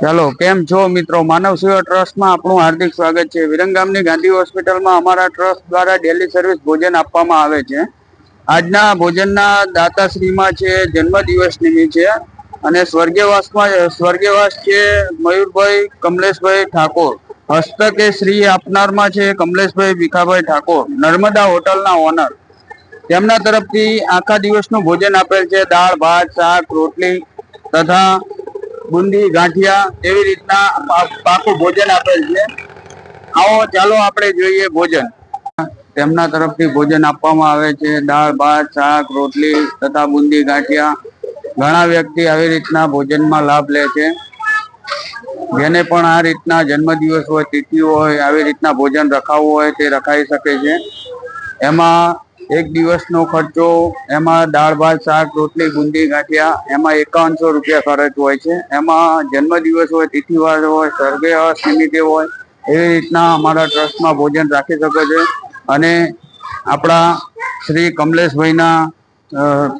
ચાલો, કેમ છો મિત્રો? માનવ સેવા ટ્રસ્ટમાં આપણું હાર્દિક સ્વાગત છે. વિરંગામની ગાંધી હોસ્પિટલમાં અમારા ટ્રસ્ટ દ્વારા ડેલી સર્વિસ ભોજન આપવામાં આવે છે. આજના ભોજનના દાતાશ્રીમાં છે, જન્મદિવસ નિમિત્તે અને સ્વર્ગેવાસમાં, સ્વર્ગેવાસ છે મયુરભાઈ કમલેશભાઈ ઠાકોર. હસ્તકે શ્રી આપનારમાં છે કમલેશભાઈ ભીખાભાઈ ઠાકોર, નર્મદા હોટલના ઓનર. તેમના તરફથી આખા દિવસનું ભોજન આપેલ છે. દાળ, ભાત, શાક, રોટલી તથા બુંદી, ગાંઠિયા એવી રીતના પાકું ભોજન આપેલ છે. આવો, ચાલો આપણે જોઈએ ભોજન. તેમના તરફથી ભોજન આપવામાં આવે છે. દાળ, ભાત, શાક, રોટલી તથા બુંદી, ગાંઠિયા. ઘણા વ્યક્તિ આવી રીતના ભોજનમાં લાભ લે છે. જેને પણ આ રીતના જન્મદિવસ હોય તિથિ હોય, આવી રીતના ભોજન રખાવવું હોય તે રખાઈ શકે છે. એમાં એક દિવસનો ખર્ચો, એમાં દાળ, ભાત, શાક, રોટલી, બુંદી, ગાંઠિયા, એમાં એકાવનસો રૂપિયા ખર્ચ હોય છે. એમાં જન્મદિવસ હોય, તિથિવાર હોય સર્ગે નિમિત્તે હોય, એવી રીતના અમારા ટ્રસ્ટમાં ભોજન રાખી શકો છો. અને આપણા શ્રી કમલેશભાઈના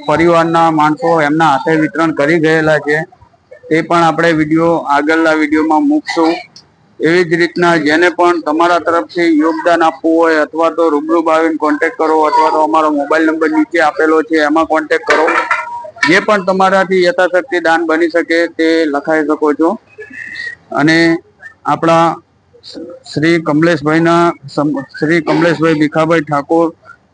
પરિવારના માણસો એમના હાથે વિતરણ કરી ગયેલા છે. તે પણ આપણે વીડિયો, આગળના વિડીયોમાં મૂકશું. એવી જ રીતના જેને પણ તમારા તરફથી યોગદાન આપવું હોય અથવા તો રૂબરૂ આવીને કોન્ટેક કરો અથવા તો અમારો મોબાઈલ નંબર નીચે આપેલો છે, એમાં કોન્ટેક કરો. જે પણ તમારાથી યથાશક્તિ દાન બની શકે તે લખાઈ શકો છો. અને આપણા શ્રી કમલેશભાઈના શ્રી કમલેશભાઈ ભીખાભાઈ ઠાકોર,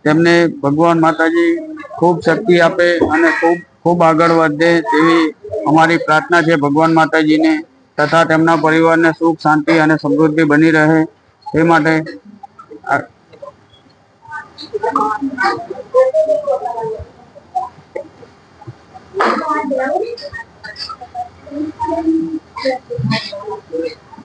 તેમને ભગવાન માતાજી ખૂબ શક્તિ આપે અને ખૂબ ખૂબ આગળ વધે તેવી અમારી પ્રાર્થના છે ભગવાન માતાજીને. તથા તેમના પરિવારને સુખ શાંતિ અને સમૃદ્ધિ બની રહે તે માટે આ-